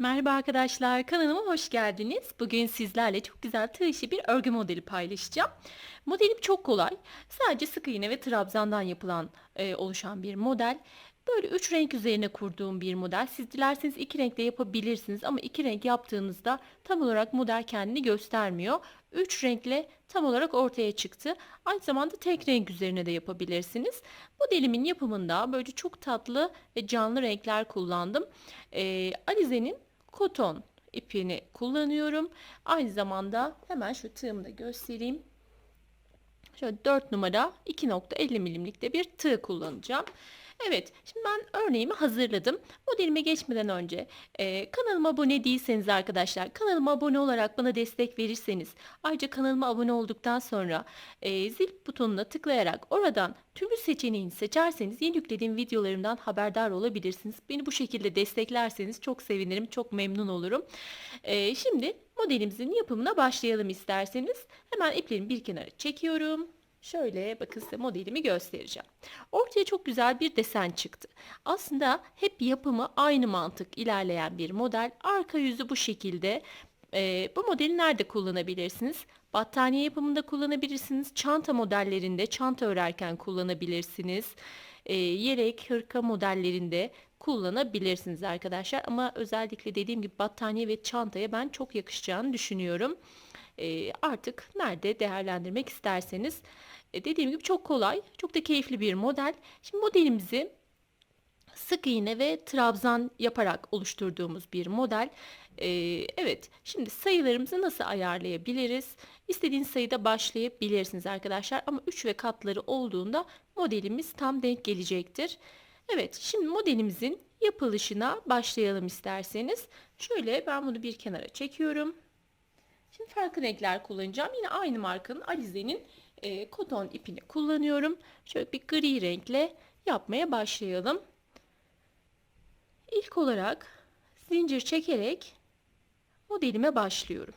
Merhaba arkadaşlar, kanalıma hoş geldiniz. Bugün sizlerle çok güzel tığ bir örgü modeli paylaşacağım. Modelim çok kolay. Sadece sık iğne ve trabzandan yapılan, e, oluşan bir model. Böyle üç renk üzerine kurduğum bir model. Siz dilerseniz iki renkle yapabilirsiniz ama iki renk yaptığınızda tam olarak model kendini göstermiyor. Üç renkle tam olarak ortaya çıktı. Aynı zamanda tek renk üzerine de yapabilirsiniz. Modelimin yapımında böyle çok tatlı ve canlı renkler kullandım. E, Alize'nin koton ipini kullanıyorum. Aynı zamanda hemen şu tığımı da göstereyim. Şöyle 4 numara 2.50 milimlikte bir tığ kullanacağım. Evet, şimdi ben örneğimi hazırladım. Modelime geçmeden önce e, kanalıma abone değilseniz arkadaşlar, kanalıma abone olarak bana destek verirseniz, ayrıca kanalıma abone olduktan sonra e, zil butonuna tıklayarak oradan tümü seçeneğini seçerseniz yeni yüklediğim videolarımdan haberdar olabilirsiniz. Beni bu şekilde desteklerseniz çok sevinirim, çok memnun olurum. E, şimdi modelimizin yapımına başlayalım isterseniz. Hemen iplerimi bir kenara çekiyorum. Şöyle bakın size modelimi göstereceğim. Ortaya çok güzel bir desen çıktı. Aslında hep yapımı aynı mantık ilerleyen bir model. Arka yüzü bu şekilde. Ee, bu modeli nerede kullanabilirsiniz? Battaniye yapımında kullanabilirsiniz. Çanta modellerinde çanta örerken kullanabilirsiniz. Ee, yelek, hırka modellerinde kullanabilirsiniz arkadaşlar. Ama özellikle dediğim gibi battaniye ve çantaya ben çok yakışacağını düşünüyorum. Ee, artık nerede değerlendirmek isterseniz. E, dediğim gibi çok kolay, çok da keyifli bir model. Şimdi modelimizi sık iğne ve trabzan yaparak oluşturduğumuz bir model. Ee, evet, şimdi sayılarımızı nasıl ayarlayabiliriz? İstediğiniz sayıda başlayabilirsiniz arkadaşlar. Ama 3 ve katları olduğunda modelimiz tam denk gelecektir. Evet, şimdi modelimizin yapılışına başlayalım isterseniz. Şöyle ben bunu bir kenara çekiyorum. Şimdi farklı renkler kullanacağım. Yine aynı markanın Alize'nin e, koton ipini kullanıyorum. Şöyle bir gri renkle yapmaya başlayalım. İlk olarak zincir çekerek modelime başlıyorum.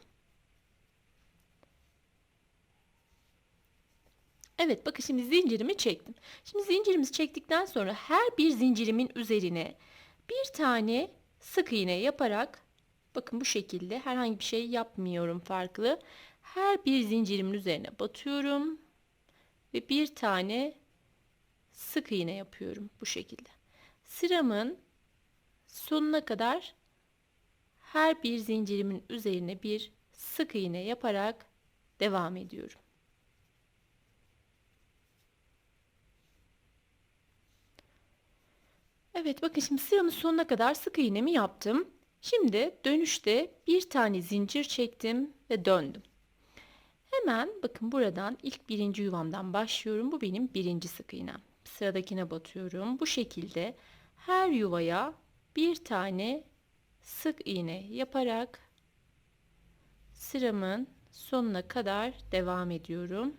Evet bakın şimdi zincirimi çektim. Şimdi zincirimizi çektikten sonra her bir zincirimin üzerine bir tane sık iğne yaparak bakın bu şekilde herhangi bir şey yapmıyorum farklı. Her bir zincirimin üzerine batıyorum ve bir tane sık iğne yapıyorum bu şekilde. Sıramın sonuna kadar her bir zincirimin üzerine bir sık iğne yaparak devam ediyorum. Evet bakın şimdi sıramın sonuna kadar sık iğnemi yaptım. Şimdi dönüşte bir tane zincir çektim ve döndüm. Hemen bakın buradan ilk birinci yuvamdan başlıyorum. Bu benim birinci sık iğnem. Sıradakine batıyorum. Bu şekilde her yuvaya bir tane sık iğne yaparak sıramın sonuna kadar devam ediyorum.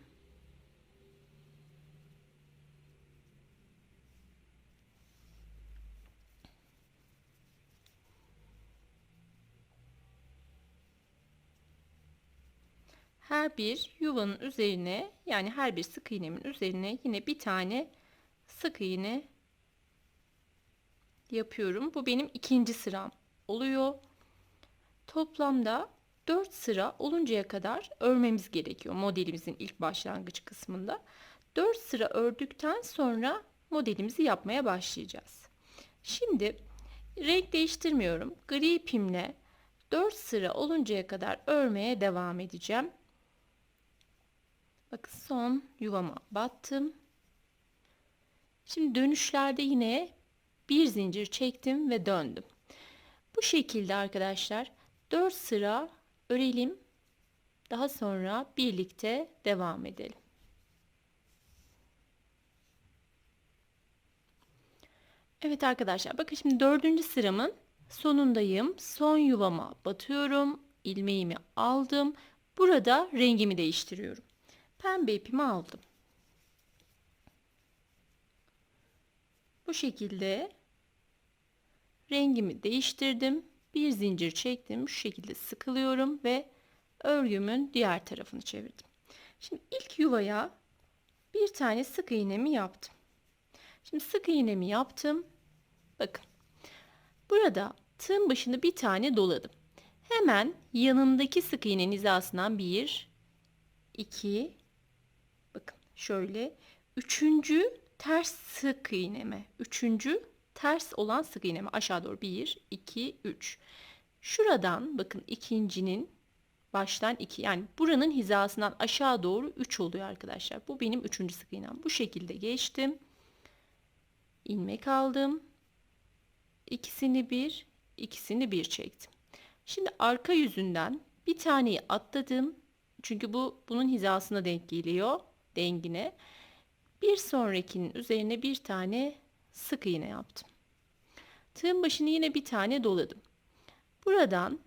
Her bir yuvanın üzerine yani her bir sık iğnemin üzerine yine bir tane sık iğne yapıyorum. Bu benim ikinci sıram oluyor. Toplamda 4 sıra oluncaya kadar örmemiz gerekiyor modelimizin ilk başlangıç kısmında. 4 sıra ördükten sonra modelimizi yapmaya başlayacağız. Şimdi renk değiştirmiyorum. Gri ipimle 4 sıra oluncaya kadar örmeye devam edeceğim. Bakın son yuvama battım. Şimdi dönüşlerde yine bir zincir çektim ve döndüm. Bu şekilde arkadaşlar 4 sıra örelim. Daha sonra birlikte devam edelim. Evet arkadaşlar bakın şimdi dördüncü sıramın sonundayım. Son yuvama batıyorum. ilmeğimi aldım. Burada rengimi değiştiriyorum pembe ipimi aldım. Bu şekilde rengimi değiştirdim. Bir zincir çektim. Şu şekilde sıkılıyorum ve örgümün diğer tarafını çevirdim. Şimdi ilk yuvaya bir tane sık iğnemi yaptım. Şimdi sık iğnemi yaptım. Bakın. Burada tığın başını bir tane doladım. Hemen yanındaki sık iğnenin hizasından bir, iki, bakın şöyle, üçüncü ters sık iğneme, üçüncü ters olan sık iğneme aşağı doğru bir, iki, üç. Şuradan bakın ikincinin baştan 2 yani buranın hizasından aşağı doğru 3 oluyor arkadaşlar. Bu benim üçüncü sık iğnem. Bu şekilde geçtim. ilmek aldım. İkisini bir, ikisini bir çektim. Şimdi arka yüzünden bir taneyi atladım. Çünkü bu bunun hizasına denk geliyor. Dengine. Bir sonrakinin üzerine bir tane sık iğne yaptım. Tığın başını yine bir tane doladım. Buradan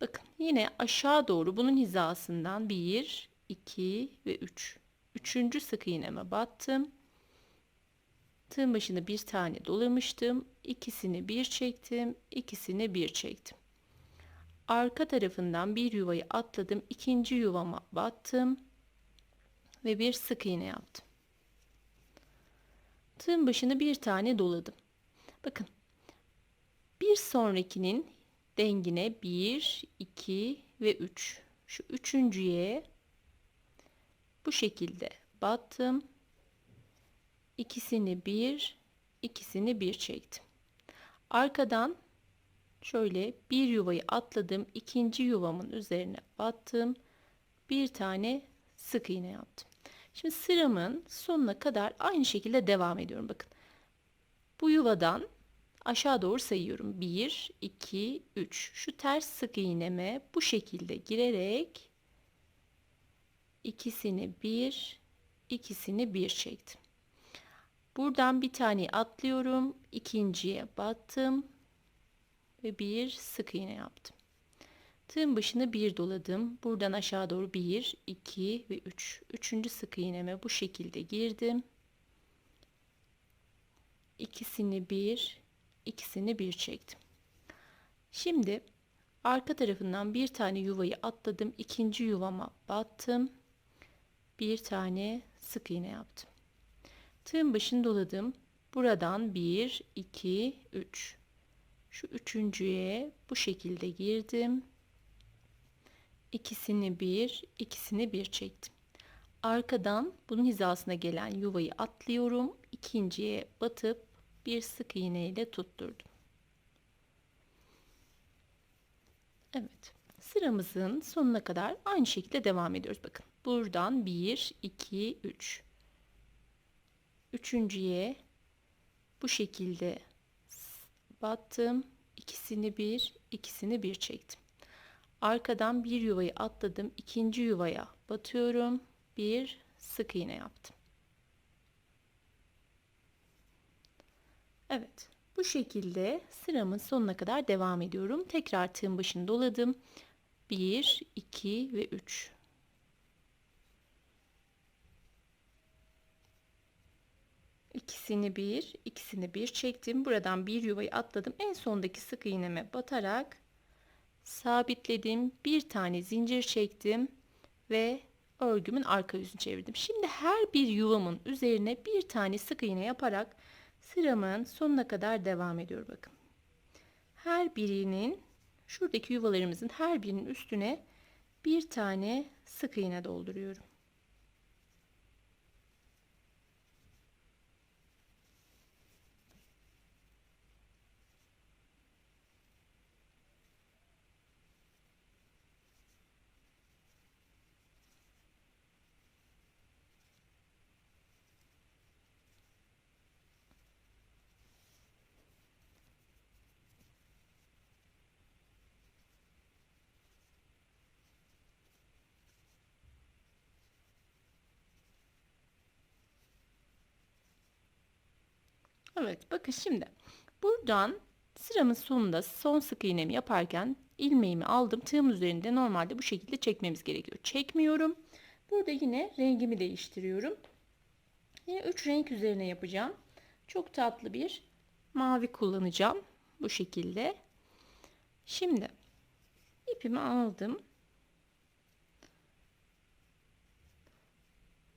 bakın yine aşağı doğru bunun hizasından 1, 2 ve 3. Üçüncü sık iğneme battım. Tığın başını bir tane dolamıştım. İkisini bir çektim. ikisini bir çektim. Arka tarafından bir yuvayı atladım. ikinci yuvama battım. Ve bir sık iğne yaptım. Tığın başını bir tane doladım. Bakın bir sonrakinin dengine 1, 2 ve 3. Şu üçüncüye bu şekilde battım. İkisini bir, ikisini bir çektim. Arkadan şöyle bir yuvayı atladım. ikinci yuvamın üzerine battım. Bir tane sık iğne yaptım. Şimdi sıramın sonuna kadar aynı şekilde devam ediyorum. Bakın. Bu yuvadan aşağı doğru sayıyorum. 1, 2, 3. Şu ters sık iğneme bu şekilde girerek ikisini bir, ikisini bir çektim. Buradan bir tane atlıyorum. ikinciye battım. Ve bir sık iğne yaptım. Tığın başını bir doladım. Buradan aşağı doğru 1, 2 ve 3. Üçüncü sık iğneme bu şekilde girdim. İkisini bir, ikisini bir çektim. Şimdi arka tarafından bir tane yuvayı atladım. ikinci yuvama battım. Bir tane sık iğne yaptım. Tığın başını doladım. Buradan 1, 2, 3. Şu üçüncüye bu şekilde girdim. İkisini bir, ikisini bir çektim. Arkadan bunun hizasına gelen yuvayı atlıyorum. İkinciye batıp bir sık iğne ile tutturdum. Evet. Sıramızın sonuna kadar aynı şekilde devam ediyoruz. Bakın. Buradan 1, 2, 3. Üçüncüye bu şekilde battım. İkisini bir, ikisini bir çektim. Arkadan bir yuvayı atladım. ikinci yuvaya batıyorum. Bir sık iğne yaptım. Evet. Bu şekilde sıramın sonuna kadar devam ediyorum. Tekrar tığın başını doladım. 1, 2 ve 3. İkisini bir, ikisini bir çektim. Buradan bir yuvayı atladım. En sondaki sık iğneme batarak sabitledim. Bir tane zincir çektim ve örgümün arka yüzünü çevirdim. Şimdi her bir yuvamın üzerine bir tane sık iğne yaparak sıramın sonuna kadar devam ediyor bakın. Her birinin şuradaki yuvalarımızın her birinin üstüne bir tane sık iğne dolduruyorum. Evet bakın şimdi buradan sıramın sonunda son sık iğnemi yaparken ilmeğimi aldım. Tığım üzerinde normalde bu şekilde çekmemiz gerekiyor. Çekmiyorum. Burada yine rengimi değiştiriyorum. Yine 3 renk üzerine yapacağım. Çok tatlı bir mavi kullanacağım. Bu şekilde. Şimdi ipimi aldım.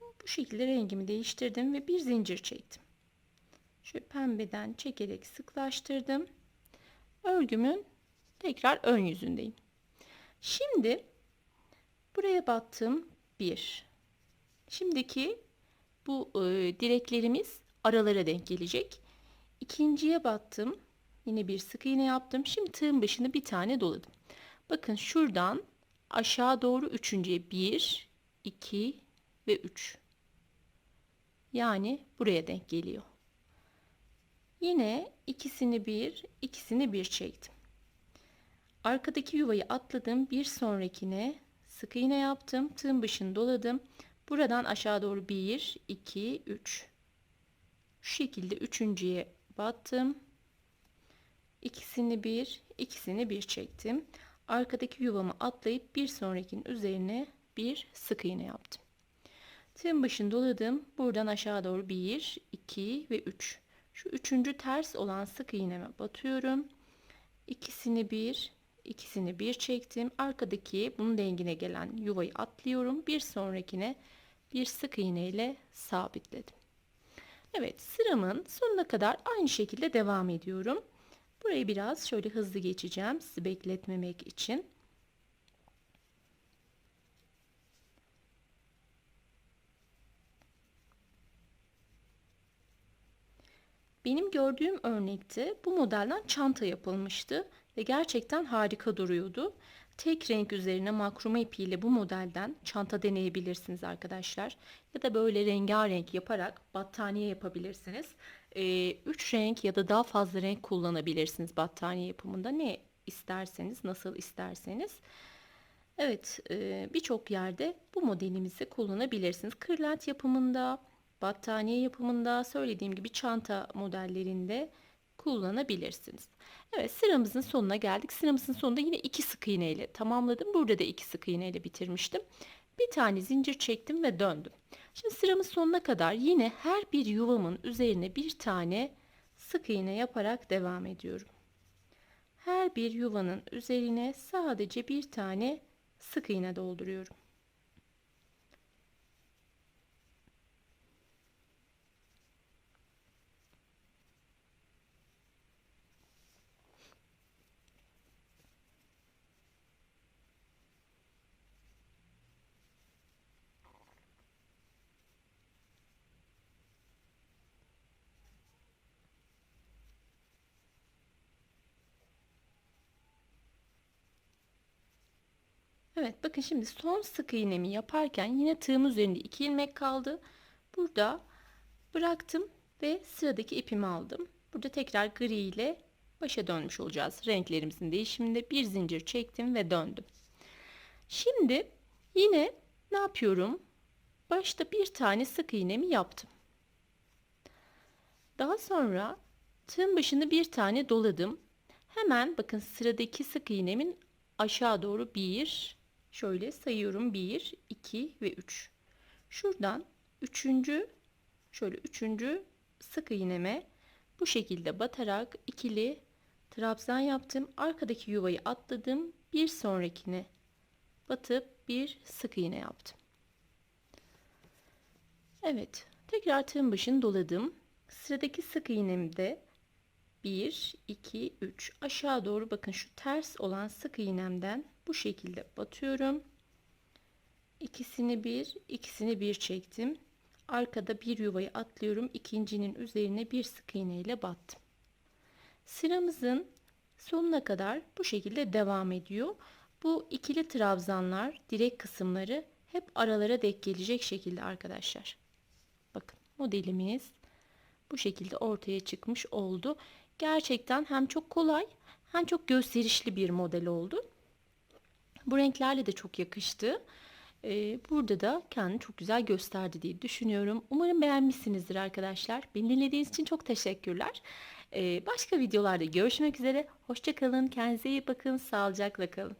Bu şekilde rengimi değiştirdim ve bir zincir çektim. Şu pembeden çekerek sıklaştırdım. Örgümün Tekrar ön yüzündeyim. Şimdi buraya battım 1. Şimdiki bu e, direklerimiz aralara denk gelecek. İkinciye battım. Yine bir sık iğne yaptım. Şimdi tığın başını bir tane doladım. Bakın şuradan aşağı doğru üçüncüye 1, 2 ve 3. Yani buraya denk geliyor. Yine ikisini bir, ikisini bir çektim. Arkadaki yuvayı atladım. Bir sonrakine sık iğne yaptım. Tığın başını doladım. Buradan aşağı doğru 1, 2, 3. Şu şekilde üçüncüye battım. İkisini bir, ikisini bir çektim. Arkadaki yuvamı atlayıp bir sonrakinin üzerine bir sık iğne yaptım. Tığın başını doladım. Buradan aşağı doğru 1, 2 ve 3. Şu üçüncü ters olan sık iğneme batıyorum. İkisini bir, ikisini bir çektim. Arkadaki bunun dengine gelen yuvayı atlıyorum. Bir sonrakine bir sık iğne ile sabitledim. Evet sıramın sonuna kadar aynı şekilde devam ediyorum. Burayı biraz şöyle hızlı geçeceğim sizi bekletmemek için. Benim gördüğüm örnekte bu modelden çanta yapılmıştı ve gerçekten harika duruyordu. Tek renk üzerine makrome ipiyle bu modelden çanta deneyebilirsiniz arkadaşlar. Ya da böyle rengarenk yaparak battaniye yapabilirsiniz. 3 ee, renk ya da daha fazla renk kullanabilirsiniz battaniye yapımında. Ne isterseniz, nasıl isterseniz. Evet, e, birçok yerde bu modelimizi kullanabilirsiniz. Kırlent yapımında, battaniye yapımında, söylediğim gibi çanta modellerinde kullanabilirsiniz. Evet sıramızın sonuna geldik. Sıramızın sonunda yine iki sık iğne ile tamamladım. Burada da iki sık iğne ile bitirmiştim. Bir tane zincir çektim ve döndüm. Şimdi sıramın sonuna kadar yine her bir yuvamın üzerine bir tane sık iğne yaparak devam ediyorum. Her bir yuvanın üzerine sadece bir tane sık iğne dolduruyorum. Evet bakın şimdi son sık iğnemi yaparken yine tığım üzerinde iki ilmek kaldı. Burada bıraktım ve sıradaki ipimi aldım. Burada tekrar gri ile başa dönmüş olacağız. Renklerimizin değişiminde bir zincir çektim ve döndüm. Şimdi yine ne yapıyorum? Başta bir tane sık iğnemi yaptım. Daha sonra tığın başını bir tane doladım. Hemen bakın sıradaki sık iğnemin aşağı doğru bir Şöyle sayıyorum 1, 2 ve 3. Şuradan üçüncü şöyle üçüncü sık iğneme bu şekilde batarak ikili trabzan yaptım. Arkadaki yuvayı atladım. Bir sonrakine batıp bir sık iğne yaptım. Evet. Tekrar tığın başını doladım. Sıradaki sık iğnemde 1, 2, 3 aşağı doğru bakın şu ters olan sık iğnemden bu şekilde batıyorum. İkisini bir, ikisini bir çektim. Arkada bir yuvayı atlıyorum. İkincinin üzerine bir sık iğne ile battım. Sıramızın sonuna kadar bu şekilde devam ediyor. Bu ikili trabzanlar, direk kısımları hep aralara denk gelecek şekilde arkadaşlar. Bakın modelimiz bu şekilde ortaya çıkmış oldu. Gerçekten hem çok kolay hem çok gösterişli bir model oldu. Bu renklerle de çok yakıştı. Ee, burada da kendini çok güzel gösterdi diye düşünüyorum. Umarım beğenmişsinizdir arkadaşlar. Beni dinlediğiniz için çok teşekkürler. Ee, başka videolarda görüşmek üzere. Hoşçakalın. Kendinize iyi bakın. Sağlıcakla kalın.